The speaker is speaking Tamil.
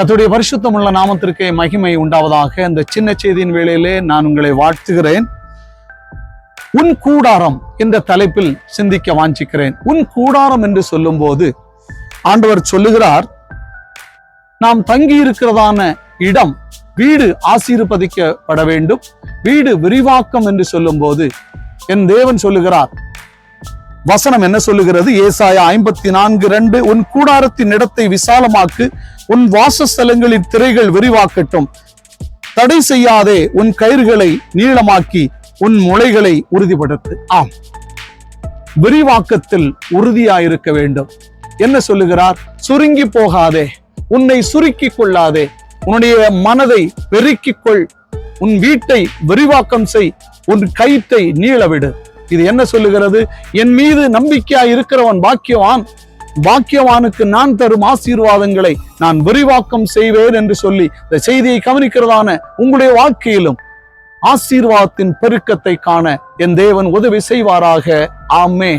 கர்த்தருடைய பரிசுத்தமுள்ள நாமத்திற்கு மகிமை உண்டாவதாக. இந்த சின்ன செய்தியின் வேளையிலே நான் உங்களை வாழ்த்துகிறேன். உன் கூடாரம் என்ற தலைப்பில் சிந்திக்க வாஞ்சிக்கிறேன். உன் கூடாரம் என்று சொல்லும்போது ஆண்டவர் சொல்லுகிறார் நாம் தங்கி இருக்கிறதான இடம் வீடு ஆசீர்வதிக்கப்பட வேண்டும். வீடு விரிவாக்கம் என்று சொல்லும்போது என் தேவன் சொல்லுகிறார் வசனம் என்ன சொல்லுகிறது? ஏசாயா ஐம்பத்தி நான்கு ரெண்டு உன் கூடாரத்தின் இடத்தை விசாலமாக்கு உன் வாசஸ்தலங்களின் திரைகள் விரிவாக்கட்டும். தடை செய்யாதே உன் கயிறுகளை நீளமாக்கி உன் முளைகளை உறுதிப்படுத்து. ஆம். விரிவாக்கத்தில் உறுதியாயிருக்க வேண்டும். என்ன சொல்லுகிறார்? சுருங்கி போகாதே உன்னை சுருக்கி கொள்ளாதே. உன்னுடைய மனதை பெருக்கிக் கொள். உன் வீட்டை விரிவாக்கம் செய். உன் கயிற்றை நீளவிடு. இது என்ன சொல்லுகிறது? என் மீது நம்பிக்கையா இருக்கிறவன் பாக்கியவான். பாக்கியவானுக்கு நான் தரும் ஆசீர்வாதங்களை நான் விரிவாக்கம் செய்வேன் என்று சொல்லி இந்த செய்தியை கவனிக்கிறதான உங்களுடைய வாழ்க்கையிலும் ஆசீர்வாதத்தின் பெருக்கத்தை காண என் தேவன் உதவி செய்வாராக. ஆமே